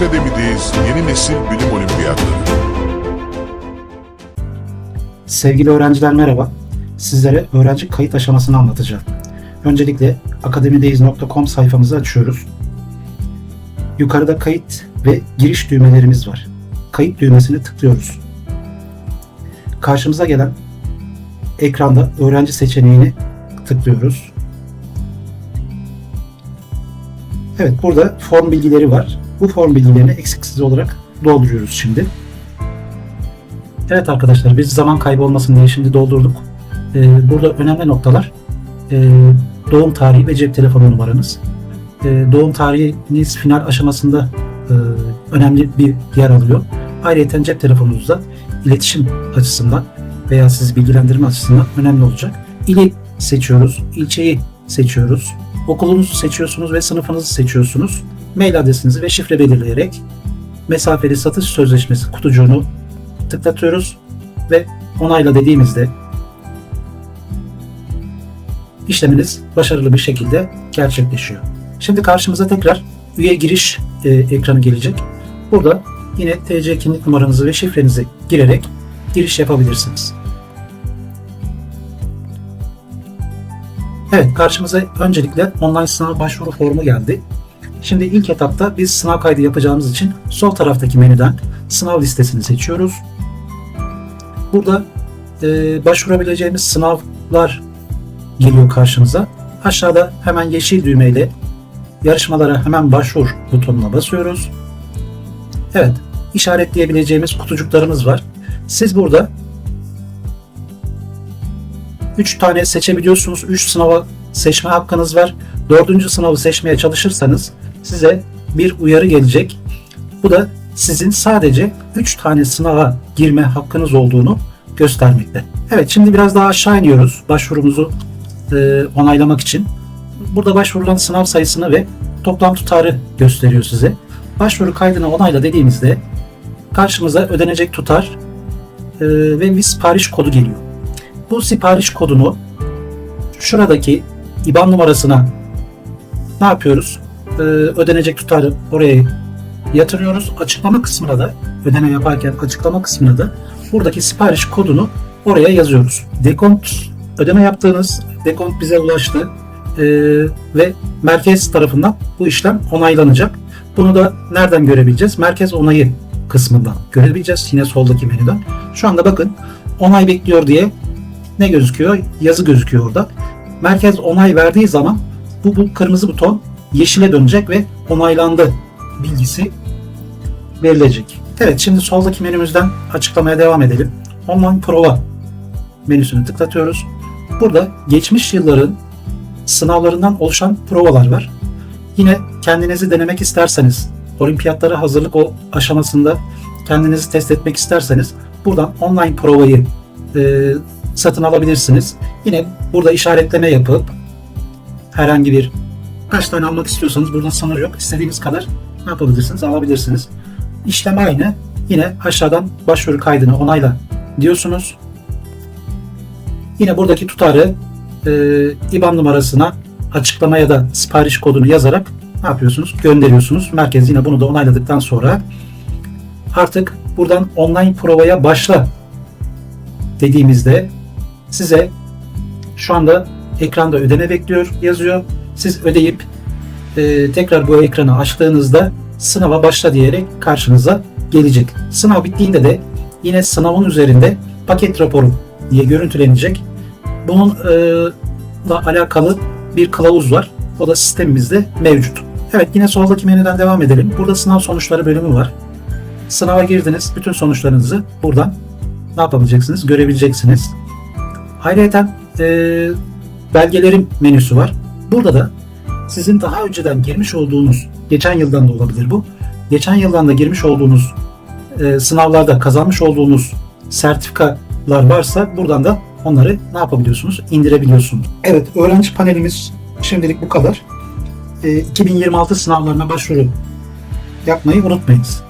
Akademi'deyiz yeni nesil bilim olimpiyatları. Sevgili öğrenciler merhaba. Sizlere öğrenci kayıt aşamasını anlatacağım. Öncelikle akademideyiz.com sayfamızı açıyoruz. Yukarıda kayıt ve giriş düğmelerimiz var. Kayıt düğmesini tıklıyoruz. Karşımıza gelen ekranda öğrenci seçeneğini tıklıyoruz. Evet burada form bilgileri var. Bu form bilgilerini eksiksiz olarak dolduruyoruz şimdi. Evet arkadaşlar biz zaman kaybı olmasın diye şimdi doldurduk. Ee, burada önemli noktalar e, doğum tarihi ve cep telefonu numaranız. Ee, doğum tarihiniz final aşamasında e, önemli bir yer alıyor. Ayrıca cep telefonunuzda iletişim açısından veya sizi bilgilendirme açısından önemli olacak. İli seçiyoruz, ilçeyi seçiyoruz. Okulunuzu seçiyorsunuz ve sınıfınızı seçiyorsunuz. Mail adresinizi ve şifre belirleyerek mesafeli satış sözleşmesi kutucuğunu tıklatıyoruz ve onayla dediğimizde işleminiz başarılı bir şekilde gerçekleşiyor. Şimdi karşımıza tekrar üye giriş e, ekranı gelecek. Burada yine TC kimlik numaranızı ve şifrenizi girerek giriş yapabilirsiniz. Evet karşımıza öncelikle online sınav başvuru formu geldi. Şimdi ilk etapta biz sınav kaydı yapacağımız için sol taraftaki menüden sınav listesini seçiyoruz. Burada e, başvurabileceğimiz sınavlar geliyor karşımıza. Aşağıda hemen yeşil düğmeyle yarışmalara hemen başvur butonuna basıyoruz. Evet, işaretleyebileceğimiz kutucuklarımız var. Siz burada 3 tane seçebiliyorsunuz. 3 sınava seçme hakkınız var. 4. sınavı seçmeye çalışırsanız size bir uyarı gelecek. Bu da sizin sadece 3 tane sınava girme hakkınız olduğunu göstermekte. Evet şimdi biraz daha aşağı iniyoruz başvurumuzu e, onaylamak için. Burada başvurulan sınav sayısını ve toplam tutarı gösteriyor size. Başvuru kaydını onayla dediğimizde karşımıza ödenecek tutar e, ve bir sipariş kodu geliyor. Bu sipariş kodunu şuradaki IBAN numarasına ne yapıyoruz? Ee, ödenecek tutarı oraya yatırıyoruz. Açıklama kısmına da ödeme yaparken açıklama kısmına da buradaki sipariş kodunu oraya yazıyoruz. Dekont ödeme yaptığınız dekont bize ulaştı ee, ve merkez tarafından bu işlem onaylanacak. Bunu da nereden görebileceğiz? Merkez onayı kısmından görebileceğiz. Yine soldaki menüden. Şu anda bakın onay bekliyor diye ne gözüküyor? Yazı gözüküyor orada. Merkez onay verdiği zaman bu, bu kırmızı buton yeşile dönecek ve onaylandı bilgisi verilecek. Evet şimdi soldaki menümüzden açıklamaya devam edelim. Online prova menüsünü tıklatıyoruz. Burada geçmiş yılların sınavlarından oluşan provalar var. Yine kendinizi denemek isterseniz, olimpiyatlara hazırlık o aşamasında kendinizi test etmek isterseniz buradan online provayı e, satın alabilirsiniz. Yine burada işaretleme yapıp herhangi bir kaç tane almak istiyorsanız burada sınır yok. İstediğiniz kadar ne yapabilirsiniz? Alabilirsiniz. İşlem aynı. Yine aşağıdan başvuru kaydını onayla diyorsunuz. Yine buradaki tutarı e, IBAN numarasına açıklamaya da sipariş kodunu yazarak ne yapıyorsunuz? Gönderiyorsunuz. Merkez yine bunu da onayladıktan sonra artık buradan online provaya başla dediğimizde size şu anda ekranda ödeme bekliyor yazıyor. Siz ödeyip e, tekrar bu ekranı açtığınızda sınava başla diyerek karşınıza gelecek. Sınav bittiğinde de yine sınavın üzerinde paket raporu diye görüntülenecek. Bununla alakalı bir kılavuz var. O da sistemimizde mevcut. Evet yine soldaki menüden devam edelim. Burada sınav sonuçları bölümü var. Sınava girdiniz. Bütün sonuçlarınızı buradan ne yapabileceksiniz? Görebileceksiniz. Ayrıca e, belgelerim menüsü var. Burada da sizin daha önceden girmiş olduğunuz, geçen yıldan da olabilir bu, geçen yıldan da girmiş olduğunuz e, sınavlarda kazanmış olduğunuz sertifikalar varsa buradan da onları ne yapabiliyorsunuz? İndirebiliyorsunuz. Evet, öğrenci panelimiz şimdilik bu kadar. E, 2026 sınavlarına başvuru yapmayı unutmayınız.